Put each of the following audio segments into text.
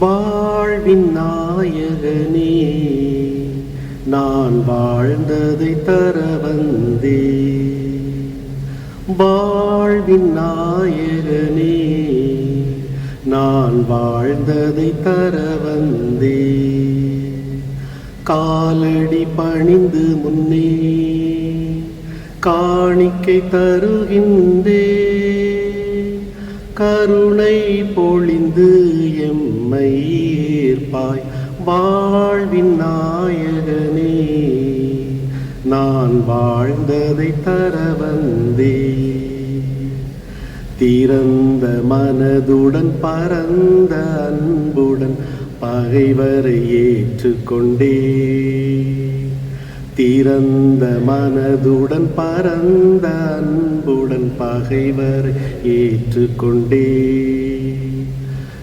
வாழ்வின் நாயகனே நான் வாழ்ந்ததை தர வந்தே. வாழ்வின் நாயகனே நான் வாழ்ந்ததை தர வந்தே. காலடி பணிந்து முன்னே காணிக்கை தருகின்றே. கருணை பொழிந்து எம்மை ஏற்பாய். வாழ்வின் நாயகனே நான் வாழ்ந்ததை தர வந்தே. திறந்த மனதுடன் பரந்த அன்புடன் பகைவரை ஏற்றுக்கொண்டே. திறந்த மனதுடன் பரந்த அன்புடன் பகைவரை ஏற்றுக்கொண்டே.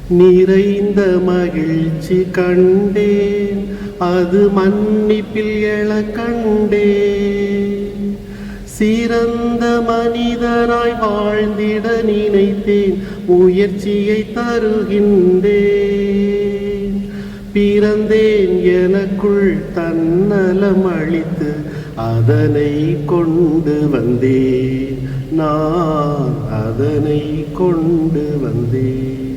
நிறைந்த மகிழ்ச்சி கண்டேன் அது மன்னிப்பில் எழ கண்டே சிறந்த மனிதராய் வாழ்ந்திட நினைத்தேன் முயற்சியை தருகின்றேன். பிறந்தேன் எனக்குள் தன்னலம் அளித்து அதனை கொண்டு வந்தேன். நான் அதனை கொண்டு வந்தேன்.